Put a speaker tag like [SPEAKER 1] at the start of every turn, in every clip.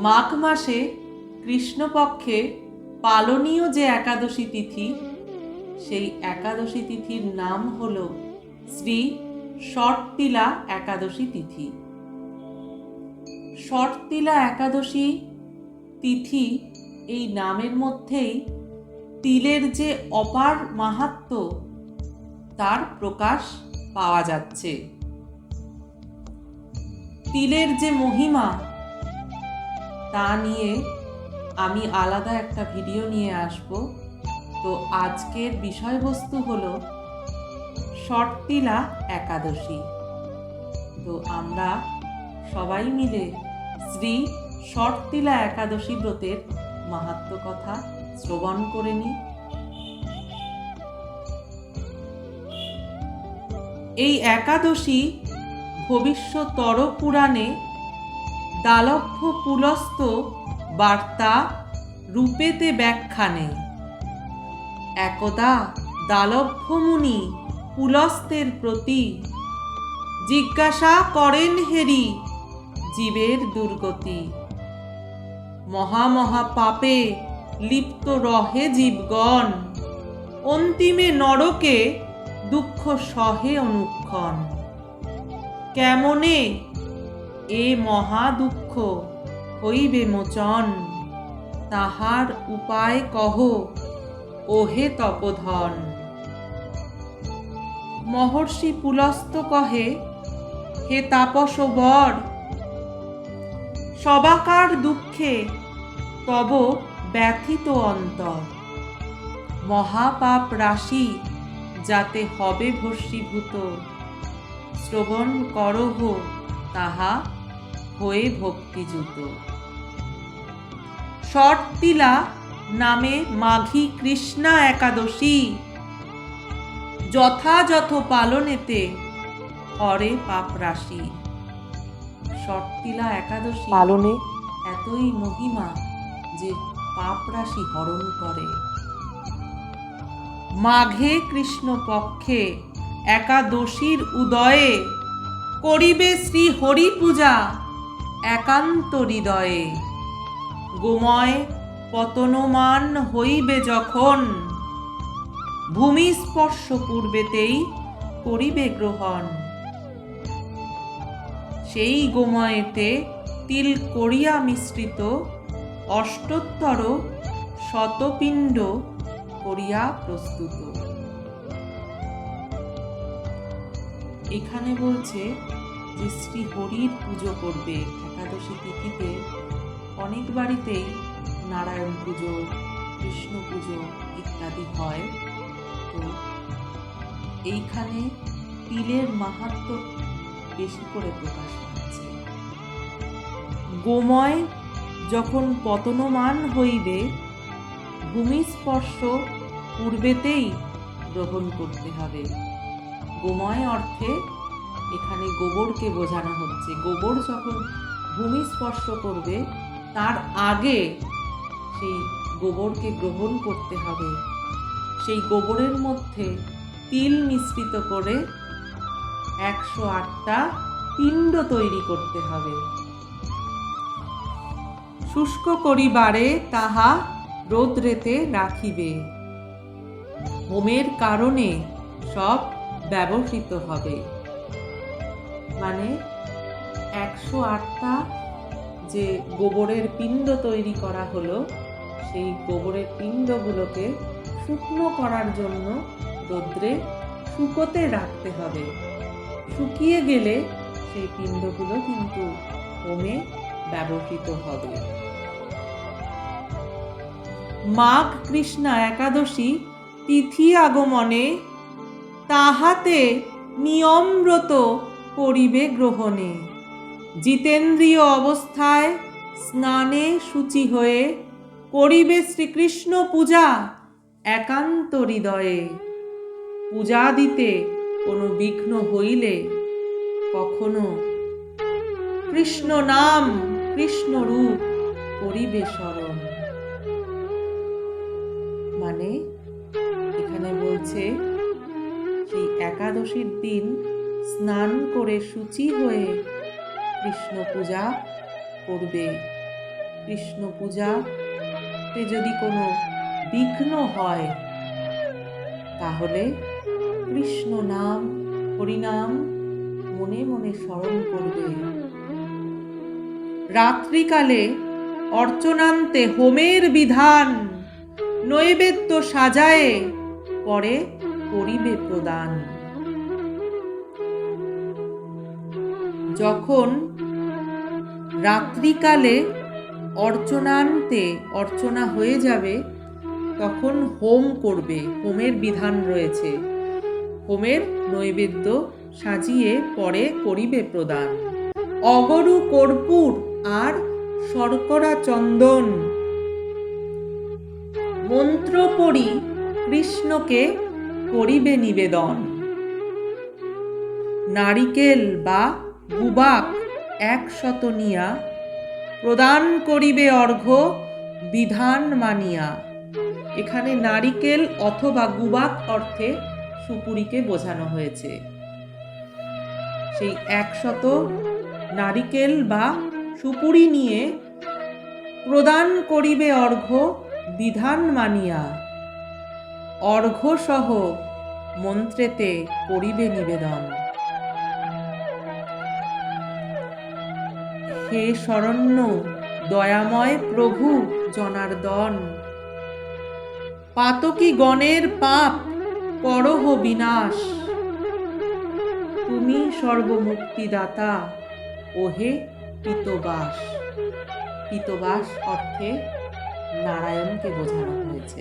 [SPEAKER 1] মাঘ মাসে কৃষ্ণপক্ষে পালনীয় যে একাদশী তিথি, সেই একাদশী তিথির নাম হল শ্রী শর্তিলা একাদশী তিথি। শর্তিলা একাদশী তিথি এই নামের মধ্যেই তিলের যে অপার মাহাত্ম, তার প্রকাশ পাওয়া যাচ্ছে। তিলের যে মহিমা তা নিয়ে আমি আলাদা একটা ভিডিও নিয়ে আসব। তো আজকের বিষয়বস্তু হলো শর্তিলা একাদশী। তো আমরা সবাই মিলে শ্রী শর্তিলা একাদশী ব্রতের মাহাত্ম কথা শ্রবণ করে নিই। এই একাদশী ভবিষ্যতর পুরাণে দালভ্য পুলস্ত বার্তা রূপেতে ব্যাখ্যানে একদা দালভ্য মুনি পুলস্তের প্রতি জিজ্ঞাসা করেন হেরি জীবের দুর্গতি। মহা মহা পাপে লিপ্ত রহে জীবগণ, অন্তিমে নরকে দুঃখ সহে অনুক্ষণ। কেমনে এ মহা দুঃখ হইবে মোচন, তাহার উপায় কহ, ওহে তপধন। মহর্ষি পুলস্ত কহে, হে তাপস বর, সবাকার দুঃখে তব ব্যথিত অন্তর। মহাপাপ রাশি যাতে হবে ভস্মীভূত, শ্রবণ করহ তাহা হয়ে ভক্তিযুত শর্তিলা নামে মাঘী কৃষ্ণা একাদশী। যথাযথ পালনেতে হরে পাপ রাশি শর্তিলা একাদশী
[SPEAKER 2] পালনে?
[SPEAKER 1] এতই মহিমা যে পাপ রাশি হরণ করে। মাঘে কৃষ্ণ পক্ষে একাদশীর উদয়ে করিবে শ্রী হরি পূজা একান্ত হৃদয়ে। গোময় পতনমান হইবে যখন, ভূমি স্পর্শ পূর্বেতেই করিবে গ্রহণ। সেই গোময়েতে তিল করিয়া মিশ্রিত অষ্টোত্তর শতপিণ্ড করিয়া প্রস্তুত। এখানে বলছে যে শ্রী হরির পুজো করবে একাদশী তিথিতে, অনেক বাড়িতেই নারায়ণ পুজো কৃষ্ণ পুজো ইত্যাদি হয়। তো এইখানে তিলের মাহাত্ম বেশি করে প্রকাশ পাচ্ছে। গোময় যখন পতনমান হইবে, ভূমিস্পর্শ পূর্বেতেই গ্রহণ করতে হবে। গোময় অর্থে এখানে গোবরকে বোঝানো হচ্ছে। গোবর যখন ভূমি স্পর্শ করবে, তার আগে সেই গোবরকে গ্রহণ করতে হবে। সেই গোবরের মধ্যে তিল মিশ্রিত করে একশো আটটা পিণ্ড তৈরি করতে হবে। শুষ্ক করিবারে তাহা রৌদ্রেতে রাখিবে। হোমের কারণে সব ব্যবহৃত হবে। মানে একশো আটটা যে গোবরের পিণ্ড তৈরি করা হলো, সেই গোবরের পিণ্ডগুলোকে শুকনো করার জন্য রোদ্রে শুকোতে রাখতে হবে। শুকিয়ে গেলে সেই পিণ্ডগুলো কিন্তু হোমে ব্যবহৃত হবে। মাঘ কৃষ্ণা একাদশী তিথি আগমনে তাহাতে নিয়মব্রত করিবে গ্রহণে। জিতেন্দ্রীয় অবস্থায় স্নানে শুচি হয়ে করিবে শ্রীকৃষ্ণ পূজা একান্ত হৃদয়ে। পূজা দিতে কোনো বিঘ্ন হইলে কখনো কৃষ্ণ নাম, কৃষ্ণ রূপ করিবে স্মরণ। মানে এখানে বলছে, সেই একাদশীর দিন স্নান করে শুচি হয়ে কৃষ্ণ পূজা করবে। কৃষ্ণ পূজাতে যদি কোনো বিঘ্ন হয়, তাহলে কৃষ্ণ নাম, হরিনাম মনে মনে স্মরণ করবে। রাত্রিকালে অর্চনান্তে হোমের বিধান নৈবেদ্য সাজায়ে পরে করিবে প্রদান। যখন রাত্রিকালে অর্চনান্তে অর্চনা হয়ে যাবে, তখন হোম করবে, হোমের বিধান রয়েছে। হোমের নৈবেদ্য সাজিয়ে পরে করিবে প্রদান। অগরু কর্পূর আর শর্করা চন্দন। মন্ত্র পড়ি কৃষ্ণকে করিবে নিবেদন। নারিকেল বা গুবাক একশত নিয়া, প্রদান করিবে অর্ঘ্য, বিধান মানিয়া। এখানে নারিকেল অথবা গুবাক অর্থে সুপুরিকে বোঝানো হয়েছে। সেই একশত নারিকেল বা সুপুরি নিয়ে প্রদান করিবে অর্ঘ্য, বিধান মানিয়া। অর্ঘ্য সহ মন্ত্রেতে করিবে নিবেদন। হে শরণ্য, দয়াময় প্রভু জনার্দন। পাতকি গণের পাপ করহ বিনাশ। তুমি সর্বমুক্তিদাতা, ওহে পিতবাস। পিতবাস অর্থে নারায়ণকে বোঝানো হয়েছে।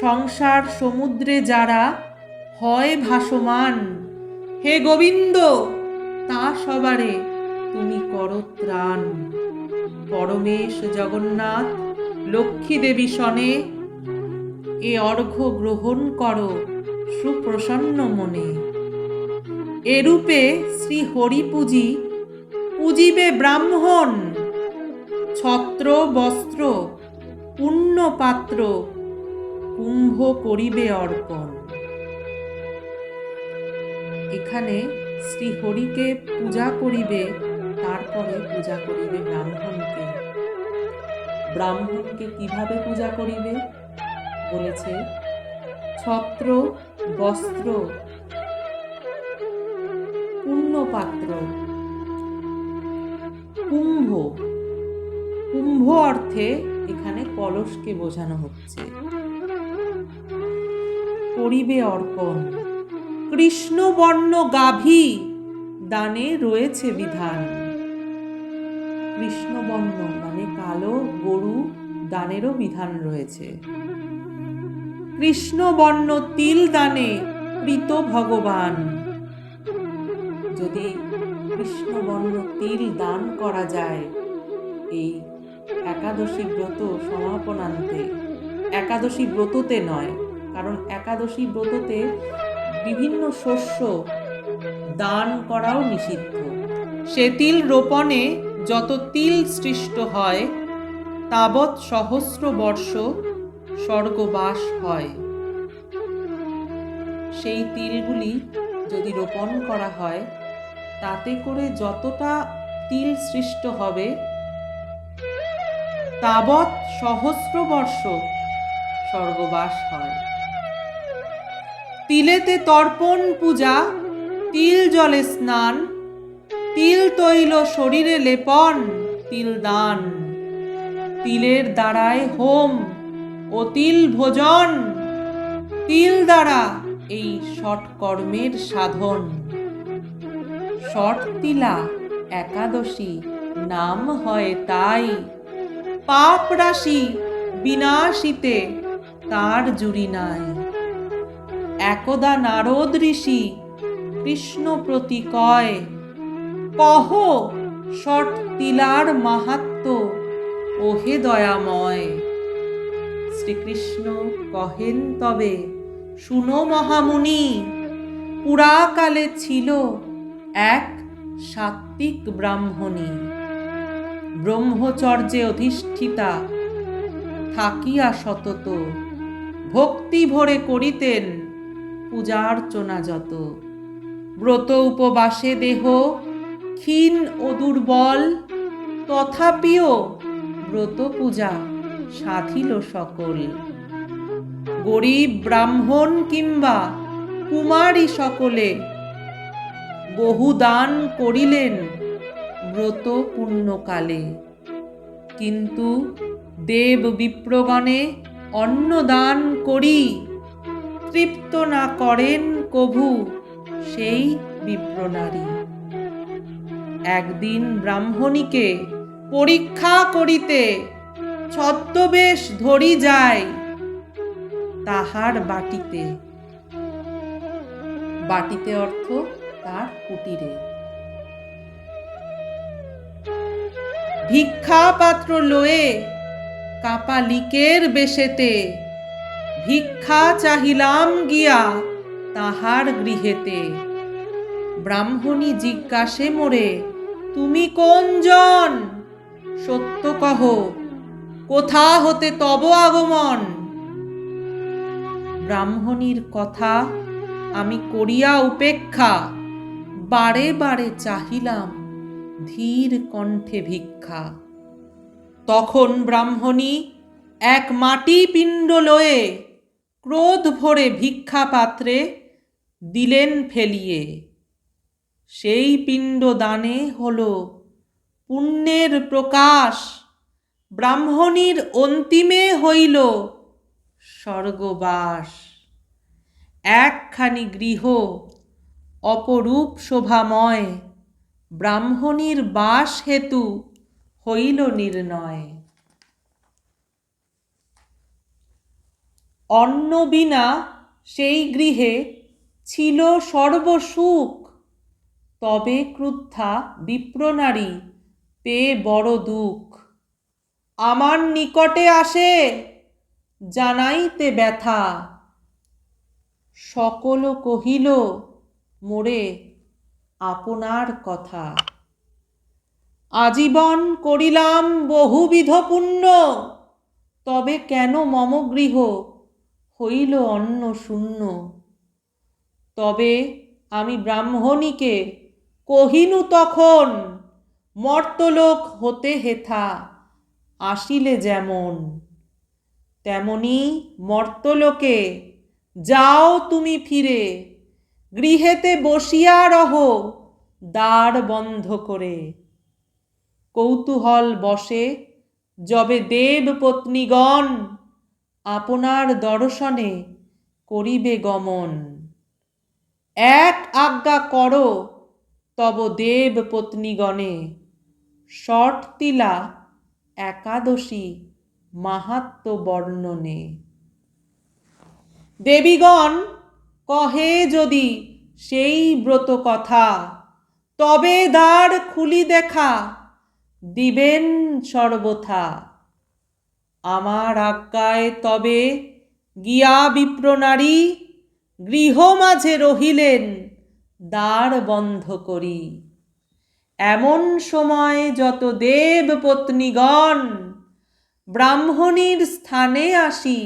[SPEAKER 1] সংসার সমুদ্রে যারা হয় ভাসমান, হে গোবিন্দ! তা সবারে তুমি করো ত্রাণ। পরমেশ জগন্নাথ, লক্ষ্মী দেবী সনে, এ অর্ঘ্য গ্রহণ করো সুপ্রসন্ন মনে। এরূপে শ্রী হরি পূজি পূজিবে ব্রাহ্মণ, ছত্র, বস্ত্র, পুণ্য পাত্র, কুম্ভ করিবে অর্পণ। এখানে শ্রী হরিকে পূজা করিবে, তারপরে পূজা করিবে ব্রাহ্মণকে। ব্রাহ্মণকে কীভাবে পূজা করিবে? বলেছে, ছত্র, বস্ত্র, পুণ্যপাত্র, কুম্ভ। কুম্ভ অর্থে এখানে কলসকে বোঝানো হচ্ছে। করিবে অর্পণ। কৃষ্ণবর্ণ গাভী দানে রয়েছে বিধান। কৃষ্ণবর্ণ মানে কালো, গরু, দানেরও বিধান রয়েছে। কৃষ্ণবর্ণ তিল দানে প্রীত ভগবান। যদি কৃষ্ণবর্ণ তিল দান করা যায়, এই একাদশী ব্রত সমাপনান্তে, একাদশী ব্রততে নয়, কারণ একাদশী ব্রততে বিভিন্ন শস্য দান করাও নিষিদ্ধ। সে তিল রোপণে যত তিল সৃষ্ট হয়, তাবৎ সহস্র বর্ষ স্বর্গবাস হয়। সেই তিলগুলি যদি রোপণ করা হয়, তাতে করে যতটা তিল সৃষ্ট হবে, তাবৎ সহস্র বর্ষ স্বর্গবাস হয়। তিলেতে তর্পণ পূজা, তিল জলে স্নান, তিল তৈল শরীরে লেপন, তিল দান। তিলের দ্বারায় হোম ও তিল ভোজন। তিল দ্বারা এই ষট কর্মের সাধন তিলা একাদশী, নাম হয় তাই। পাপ রাশি বিনাশিতে, তার জুড়ি নাই। একদা নারদ ঋষি, কৃষ্ণ প্রতি কয় কহ ষট তিলার মাহাত্ম, ওহে দয়াময়। শ্রীকৃষ্ণ কহেন তবে, শুনো মহামুনি, পুরাকালে ছিল এক সাত্বিক ব্রাহ্মণী। ব্রহ্মচর্যে অধিষ্ঠিতা, থাকিয়া সতত। ভক্তি ভরে করিতেন পূজার্চনা যত। ব্রত উপবাসে দেহ ক্ষীণ ও দুর্বল, তথাপিও ব্রত পূজা সাধিল সকল। গরিব ব্রাহ্মণ কিংবা কুমারী সকলে বহু দান করিলেন ব্রত পুণ্যকালে। কিন্তু দেব বিপ্রগণে অন্নদান করি তৃপ্ত না করেন কভু সেই বিপ্রনারী একদিন ব্রাহ্মণীকে পরীক্ষা করিতে ছদ্মবেশ ধরি যায় তাহার বাটিতে। বাটিতে অর্থ তার কুটিরে। ভিক্ষা পাত্র লয়ে কাপালিকের বেশেতে ভিক্ষা চাহিলাম গিয়া তাহার গৃহেতে। ব্রাহ্মণী জিজ্ঞাসে মোরে, তুমি কোন জন সত্য কহ, কোথা হতে তব আগমন? ব্রাহ্মণীর কথা আমি করিয়া উপেক্ষা, বারে বারে চাহিলাম ধীর কণ্ঠে ভিক্ষা। তখন ব্রাহ্মণী এক মাটি পিণ্ড লয়ে ক্রোধ ভরে ভিক্ষা পাত্রে দিলেন ফেলিয়ে। সেই পিণ্ড দানে হল পুণ্যের প্রকাশ, ব্রাহ্মণীর অন্তিমে হইল স্বর্গবাস। একখানি গৃহ, অপরূপ শোভাময়, ব্রাহ্মণীর বাস হেতু হইল নির্ণয়। অন্ন বিনা সেই গৃহে ছিল সর্বসুখ। তবে ক্রুদ্ধা বিপ্রনারী পেয়ে বড় দুঃখ। আমার নিকটে আসে, জানাইতে ব্যথা। সকল কহিল, মোরে, আপনার কথা। আজীবন করিলাম বহুবিধ পুণ্য, তবে কেন মম গৃহ হইল অন্ন শূন্য। তবে আমি ব্রাহ্মণীকে কহিনু তখন, মর্তলোক হতে হেথা আসিলে যেমন। তেমনি মর্তলোকে যাও তুমি ফিরে, গৃহেতে বসিয়া রহ দ্বার বন্ধ করে। কৌতূহল বসে, যবে দেব পত্নীগণ আপনার দর্শনে করিবে গমন। এক আজ্ঞা কর তব দেব পত্নীগণে ষট তিলা একাদশী মাহাত্ম বর্ণনে। দেবীগণ, কহে যদি সেই ব্রত কথা, তবে দ্বার খুলি দেখা, দিবেন সর্বথা। আমার আজ্ঞায় তবে গিয়া বিপ্রনারী গৃহ মাঝে রহিলেন, দ্বার বন্ধ করি। এমন সময় যত দেব পত্নীগণ ব্রাহ্মণীর স্থানে আসি,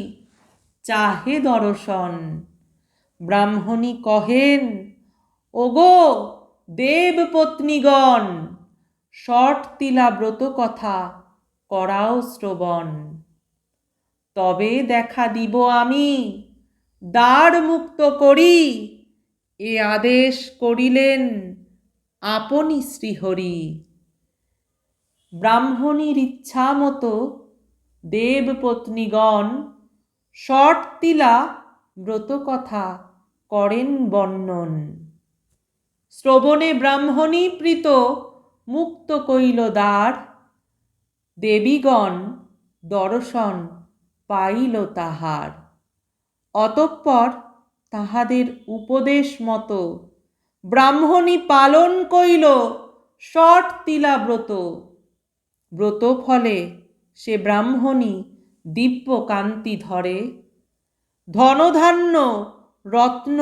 [SPEAKER 1] চাহে দর্শন। ব্রাহ্মণী কহেন, ওগো দেব পত্নীগণ ষট তিলা ব্রত কথা, করাও শ্রবণ। তবে দেখা দিব আমি। দ্বার মুক্ত করি। এ আদেশ করিলেন আপনি শ্রীহরি। ব্রাহ্মণীর ইচ্ছা মতো দেবপত্নীগণ শর্তিলা তিলা ব্রত কথা করেন বর্ণন। শ্রবণে ব্রাহ্মণী প্রীত মুক্ত কইল দ্বার। দেবীগণ দর্শন পাইল তাহার। অতঃপর তাহাদের উপদেশ মতো ব্রাহ্মণী পালন কইল ষট তিলা ব্রত। ব্রত ফলে সে ব্রাহ্মণী দিব্য কান্তি ধরে। ধনধান্য রত্ন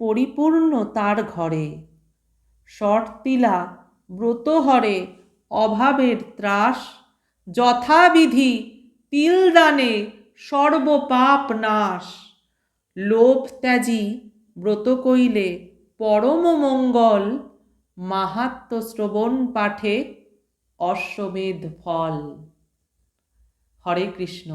[SPEAKER 1] পরিপূর্ণ তার ঘরে। ষট তিলা ব্রত হরে, অভাবের ত্রাস, যথাবিধি তিলদানে সর্বপাপ নাশ। লোভ ত্যাজি ব্রত কইলে পরম মঙ্গল। মাহাত্ম শ্রবণ পাঠে অশ্বমেধ ফল। হরে কৃষ্ণ।